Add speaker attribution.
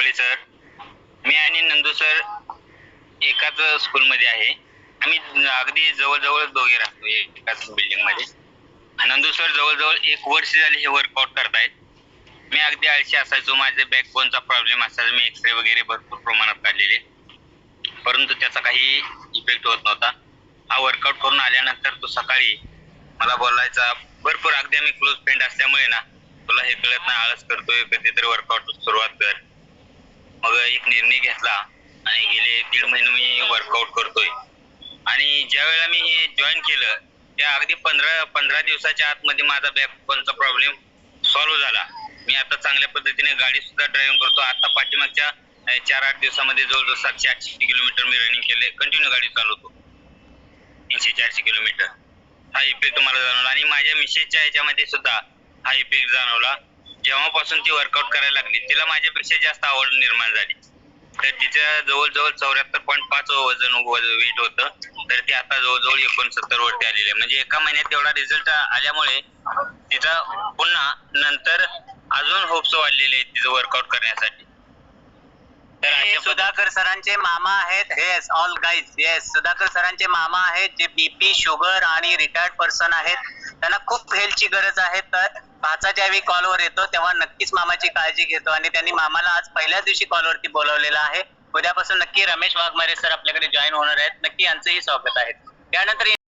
Speaker 1: Kamble sir. मी आणि Nandu sir एकाच स्कूलमध्ये आहे. आम्ही अगदी जवळजवळ दोघे राहतो एकाच बिल्डिंगमध्ये नंदू सर जवळजवळ एक वर्ष झाले हे वर्कआउट करतायत. मी अगदी आळशी असायचो. माझे बॅकबोनचा प्रॉब्लेम असायचा. मी एक्सरे वगैरे भरपूर प्रमाणात काढलेले. परंतु त्याचा काही इफेक्ट होत नव्हता. हा वर्कआउट करून आल्यानंतर तो सकाळी मला बोलायचा भरपूर अगदी आम्ही क्लोज फ्रेंड असल्यामुळे ना तुला हे कळत नाही आळस करतोय कधीतरी वर्कआउट सुरुवात कर. घेतला. आणि गेले दीड महिने मी वर्कआउट करतोय. आणि ज्या वेळेला मी जॉईन केलं त्या अगदी पंधरा पंधरा दिवसाच्या आतमध्ये माझा बॅकबोनचा प्रॉब्लेम सॉल्व्ह झाला. मी आता चांगल्या पद्धतीने गाडी सुद्धा ड्रायव्हिंग करतो. आता पाठीमागच्या चार आठ दिवसामध्ये जवळजवळ सातशे आठशे किलोमीटर मी रनिंग केले कंटिन्यू गाडी चालवतो. तीनशे चारशे किलोमीटर हा इफेक्ट मला जाणवला. आणि माझ्या मिसेसच्या ह्याच्यामध्ये सुद्धा हा इफेक्ट जाणवला. जेव्हापासून ती वर्कआउट करायला लागली तिला माझ्यापेक्षा जास्त आवड निर्माण झाली. तर तिच्या जवळजवळ चौऱ्याहत्तर पॉईंट पाच वजन वेट होतं. तर ती आता जवळजवळ एकोणसत्तर वरती आलेली आहे. म्हणजे एका महिन्यात तेवढा रिझल्ट आल्यामुळे तिचा पुन्हा नंतर अजून होप्स वाढलेले आहेत तिचं वर्कआउट करण्यासाठी. तर
Speaker 2: सुधाकर सरांचे मामा आहेत. Yes all guys yes Sudhakar सरांचे मामा आहेत. जे बीपी शुगर आणि रिटायर्ड पर्सन आहेत. त्यांना खूप हेल्थची गरज आहे. तर भाचा ज्यावेळी कॉलवर येतो तेव्हा नक्कीच मामाची काळजी घेतो आणि त्यांनी मामाला आज पहिल्याच दिवशी कॉलवरती बोलवलेलं आहे. उद्यापासून नक्की रमेश वाघमारे सर आपल्याकडे जॉईन होणार आहेत. नक्की यांचंही स्वागत आहे. त्यानंतर